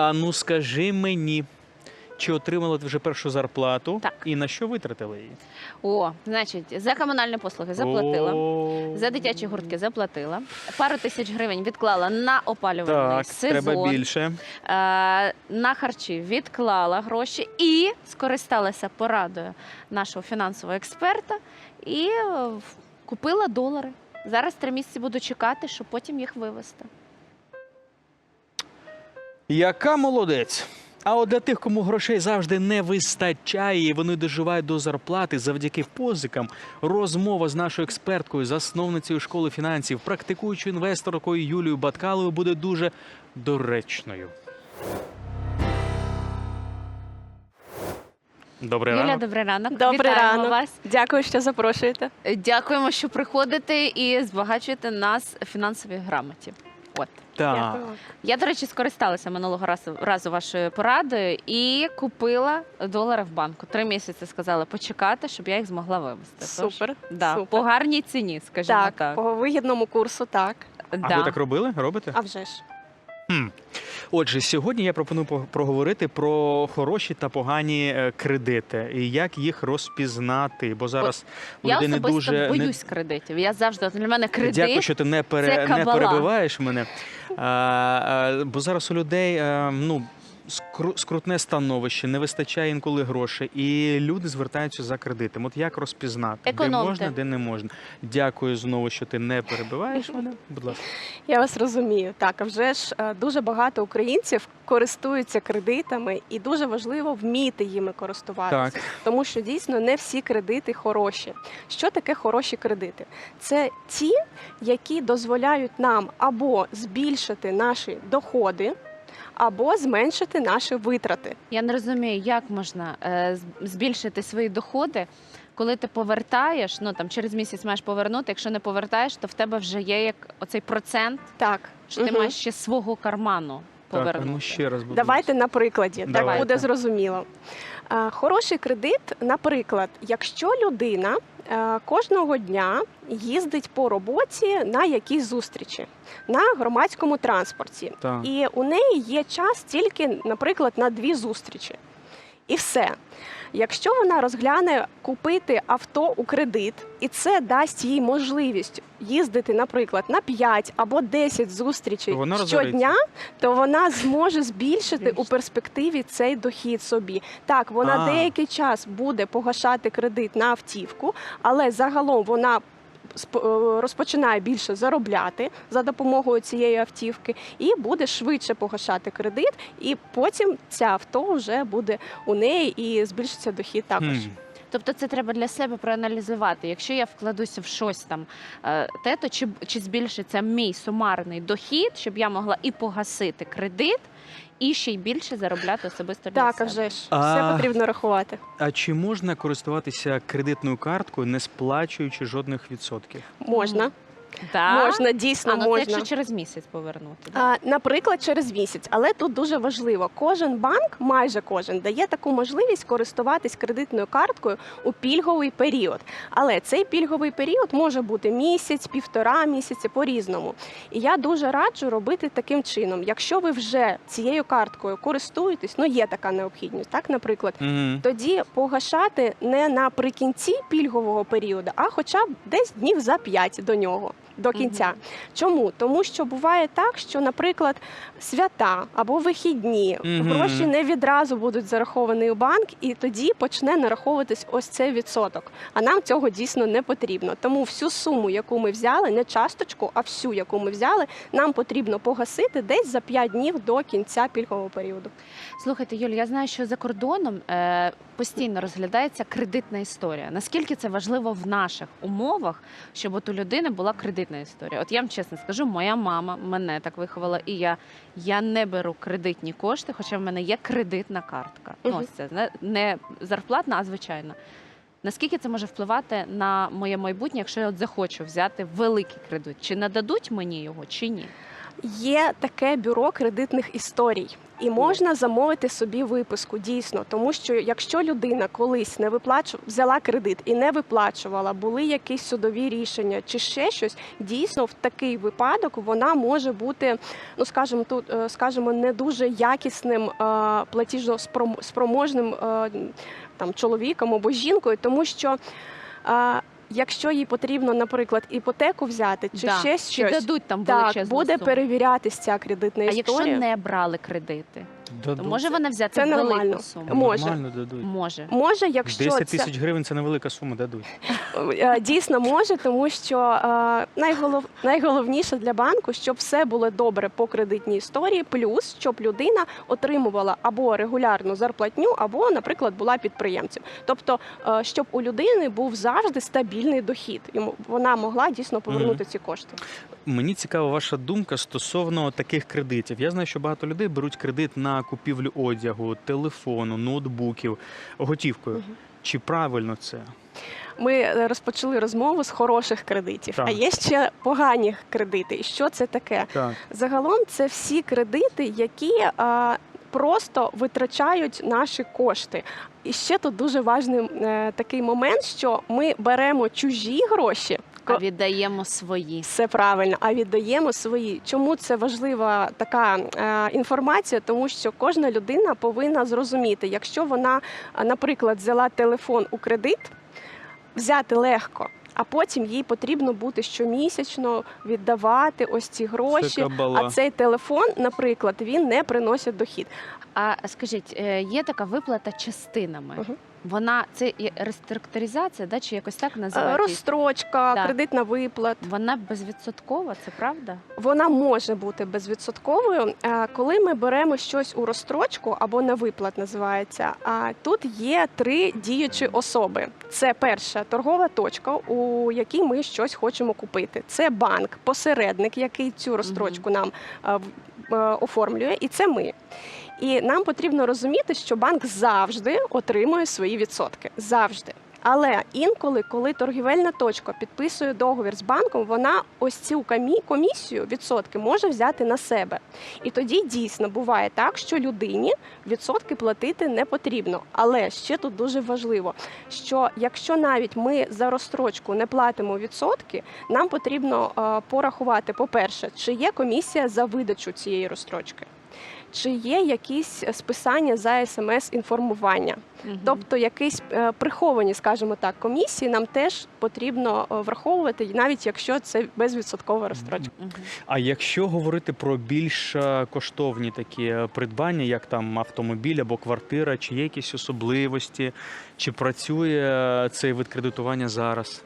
А ну скажи мені, чи отримала ти вже першу зарплату Так. і на що витратила її? О, значить, за комунальні послуги заплатила. О, За дитячі гуртки заплатила. Пару тисяч гривень відклала на опалювальний Так, сезон. треба більше. Е, на харчі відклала гроші і скористалася порадою нашого фінансового експерта і е, в- купила долари. Зараз три місяці буду чекати, щоб потім їх вивезти. Яка молодець! А от для тих, кому грошей завжди не вистачає, і вони доживають до зарплати завдяки позикам, розмова з нашою експерткою, засновницею школи фінансів, практикуючою інвесторкою Юлією Баткалою буде дуже доречною. Добрий Юля, ранок. добрий ранок. Добрий Вітаємо ранок. вас. Дякую, що запрошуєте. Дякуємо, що приходите і збагачуєте нас фінансовій грамоті. От. Так. Я, до речі, скористалася минулого разу, разу вашою порадою і купила долари в банку. Три місяці сказали почекати, щоб я їх змогла вивезти. Тож, Супер. да, супер. по гарній ціні, скажімо так. Так, по вигідному курсу, так. А Да. ви так робили? Робите? А вже ж. Хм. Отже, сьогодні я пропоную по- проговорити про хороші та погані е, кредити і як їх розпізнати. Бо зараз у людини я дуже не- боюсь кредитів. Я завжди для мене кредит. Дякую, що ти не, пере... не перебиваєш мене. А, а, бо зараз у людей а, ну, скру... скрутне становище, не вистачає інколи грошей, і люди звертаються за кредитом. От як розпізнати, де можна, де не можна. Дякую знову, що ти не перебиваєш мене. Будь ласка. Я вас розумію. Так, а вже ж е, дуже багато українців користуються кредитами, і дуже важливо вміти їми користуватися. Так. Тому що дійсно не всі кредити хороші. Що таке хороші кредити? Це ті, які дозволяють нам або збільшити наші доходи, або зменшити наші витрати. Я не розумію, як можна е, збільшити свої доходи, коли ти повертаєш, ну там через місяць маєш повернути. Якщо не повертаєш, то в тебе вже є як оцей процент, Так, що ти Мгм. маєш ще свого карману Так, ну ще раз, будь Давайте на прикладі, так буде зрозуміло. Хороший кредит, наприклад, якщо людина е, кожного дня їздить по роботі на якісь зустрічі на громадському транспорті, Так. і у неї є час тільки, наприклад, на дві зустрічі. І все. Якщо вона розгляне купити авто у кредит, і це дасть їй можливість їздити, наприклад, на 5 або 10 зустрічей То вона щодня, то вона зможе збільшити у перспективі цей дохід собі. Так, вона А. деякий час буде погашати кредит на автівку, але загалом вона розпочинає більше заробляти за допомогою цієї автівки і буде швидше погашати кредит, і потім ця авто вже буде у неї і збільшиться дохід також. Тобто це треба для себе проаналізувати. Якщо я вкладуся в щось там, е, те, то чи, чи збільшиться мій сумарний дохід, щоб я могла і погасити кредит, і ще й більше заробляти особисто для Так, себе. вже ж А. все потрібно рахувати. А чи можна користуватися кредитною карткою, не сплачуючи жодних відсотків? Можна, Да? можна, дійсно а, ну, це якщо через місяць повернути. да? А, Наприклад, через місяць, але тут дуже важливо. Кожен банк, майже кожен, дає таку можливість користуватись кредитною карткою у пільговий період. Але цей пільговий період може бути місяць, півтора місяці по різному. І я дуже раджу робити таким чином. Якщо ви вже цією карткою користуєтесь, ну є така необхідність, так, наприклад. Угу. Тоді погашати не наприкінці пільгового періоду, а хоча б десь днів за 5 до нього. До кінця. Мгм. Чому? Тому що буває так, що, наприклад, свята або вихідні Мгм. гроші не відразу будуть зараховані у банк, і тоді почне нараховуватись ось цей відсоток. А нам цього дійсно не потрібно. Тому всю суму, яку ми взяли, не часточку, а всю, яку ми взяли, нам потрібно погасити десь за 5 днів до кінця пільгового періоду. Слухайте, Юль, я знаю, що за кордоном е, постійно розглядається кредитна історія. Наскільки це важливо в наших умовах, щоб от у людини була кредитна історія? От я вам чесно скажу, моя мама мене так виховала, і я, я не беру кредитні кошти, хоча в мене є кредитна картка. Ну, ось це не- не зарплатна, а звичайна. Наскільки це може впливати на моє майбутнє, якщо я от захочу взяти великий кредит? Чи нададуть мені його, чи ні? Є таке бюро кредитних історій. І можна замовити собі виписку дійсно, тому що якщо людина колись не виплачу, взяла кредит і не виплачувала, були якісь судові рішення чи ще щось, дійсно в такий випадок вона може бути, ну скажімо, тут е, скажімо, не дуже якісним платіжно-спроможним е, там чоловіком або жінкою, тому що. Якщо їй потрібно, наприклад, іпотеку взяти чи Да. ще Чи щось, дадуть там так величезну буде суму? перевірятися ця кредитна А якщо не брали кредити, то Дадуть. може вона взяти це велику нормально. суму? може. Нормально дадуть. Може. Може, якщо 10 це тисяч гривень це невелика сума, дадуть. Е, Дійсно може, тому що е, найголов... найголовніше для банку, щоб все було добре по кредитній історії, плюс щоб людина отримувала або регулярну зарплатню, або, наприклад, була підприємцем. Тобто, е, щоб у людини був завжди стабільний дохід, йому вона могла дійсно повернути ці кошти. Мені цікава ваша думка стосовно таких кредитів. Я знаю, що багато людей беруть кредит на купівлю одягу, телефону, ноутбуків готівкою. Мгм. Чи правильно це? Ми е, розпочали розмову з хороших кредитів, Так. а є ще погані кредити. І що це таке? Так. Загалом це всі кредити, які а, просто витрачають наші кошти. І ще тут дуже важний е, такий момент, що ми беремо чужі гроші. А віддаємо свої. Все правильно, а віддаємо свої. Чому це важлива така е, інформація? Тому що кожна людина повинна зрозуміти, якщо вона, наприклад, взяла телефон у кредит, взяти легко. А потім їй потрібно буде щомісячно віддавати ось ці Це гроші. кабала. А цей телефон, наприклад, він не приносить дохід. А скажіть, е, є така виплата частинами? Мгм. Вона це реструктуризація, да, чи якось так Е, називається? Розстрочка, Так. кредитна виплат. Вона безвідсоткова, це правда? Вона може бути безвідсотковою. Е, Коли ми беремо щось у розстрочку або на виплат, називається. А тут є три діючі особи. Це перша торгова точка, у якій ми щось хочемо купити. Це банк, посередник, який цю розстрочку нам оформлює, і це ми. І нам потрібно розуміти, що банк завжди отримує свої відсотки. Завжди. Але інколи, коли торгівельна точка підписує договір з банком, вона ось цю комі- комісію відсотки може взяти на себе. І тоді дійсно буває так, що людині відсотки платити не потрібно. Але ще тут дуже важливо, що якщо навіть ми за розстрочку не платимо відсотки, нам потрібно е, порахувати, по-перше, чи є комісія за видачу цієї розстрочки. Чи є якісь списання за смс-інформування? Мгм. Тобто якісь е, приховані, скажімо так, комісії нам теж потрібно е, враховувати, навіть якщо це безвідсоткова розстрочка. Мгм. А якщо говорити про більш е, коштовні такі е, придбання, як там автомобіль або квартира, чи є якісь особливості, чи працює е, цей вид кредитування зараз?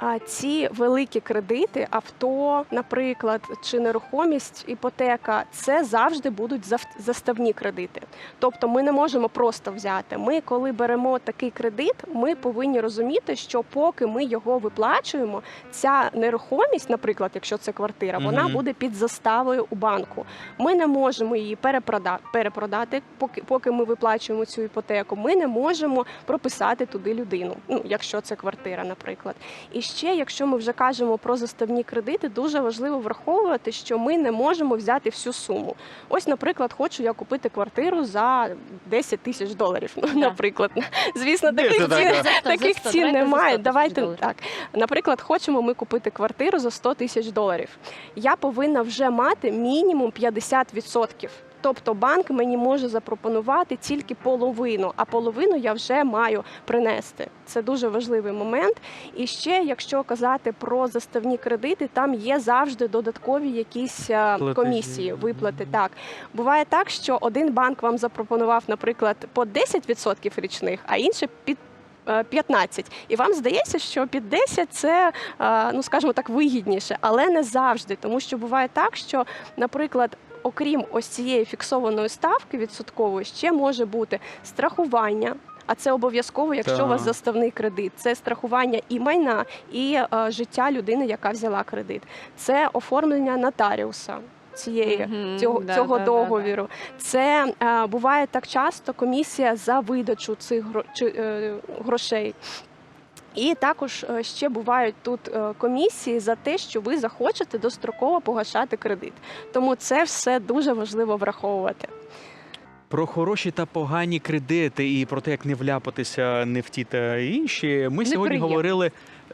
А ці великі кредити, авто, наприклад, чи нерухомість, іпотека, це завжди будуть заставні кредити. Тобто ми не можемо просто взяти. Ми, коли беремо такий кредит, ми повинні розуміти, що поки ми його виплачуємо, ця нерухомість, наприклад, якщо це квартира, вона Мгм. буде під заставою у банку. Ми не можемо її перепродати, перепродати, поки, поки ми виплачуємо цю іпотеку. Ми не можемо прописати туди людину, ну якщо це квартира, наприклад. І ще, якщо ми вже кажемо про заставні кредити, дуже важливо враховувати, що ми не можемо взяти всю суму. Ось, наприклад, хочу я купити квартиру за 10 тисяч доларів. Ну, наприклад, звісно, таких цін? Таких цін давайте немає. Давайте доларів. так. Наприклад, хочемо ми купити квартиру за 100 тисяч доларів. Я повинна вже мати мінімум 50%. Тобто банк мені може запропонувати тільки половину, а половину я вже маю принести. Це дуже важливий момент. І ще, якщо казати про заставні кредити, там є завжди додаткові якісь е, комісії, виплати. Так буває так, що один банк вам запропонував, наприклад, по 10% річних, а інший під 15. І вам здається, що під 10 це, е, ну скажімо так, вигідніше, але не завжди, тому що буває так, що, наприклад. Окрім ось цієї фіксованої ставки відсоткової, ще може бути страхування. А це обов'язково, якщо у вас заставний кредит. Це страхування і майна, і е, життя людини, яка взяла кредит. Це оформлення нотаріуса цієї Мгм, цього, да, цього да, да, договіру. Це е, буває так часто комісія за видачу цих гро- чи, е, грошей. І також е, ще бувають тут е, комісії за те, що ви захочете достроково погашати кредит. Тому це все дуже важливо враховувати. Про хороші та погані кредити і про те, як не вляпатися не в ті та інші. Ми сьогодні говорили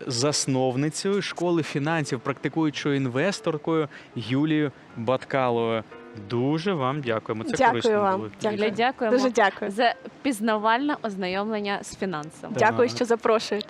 з засновницею школи фінансів, практикуючою інвесторкою Юлією Баткаловою. Дуже вам дякуємо. Це Дякую корисно вам. було. Дякую. Юля, дякуємо Дуже дякую. за пізнавальне ознайомлення з фінансами. Дякую, що запрошуєте.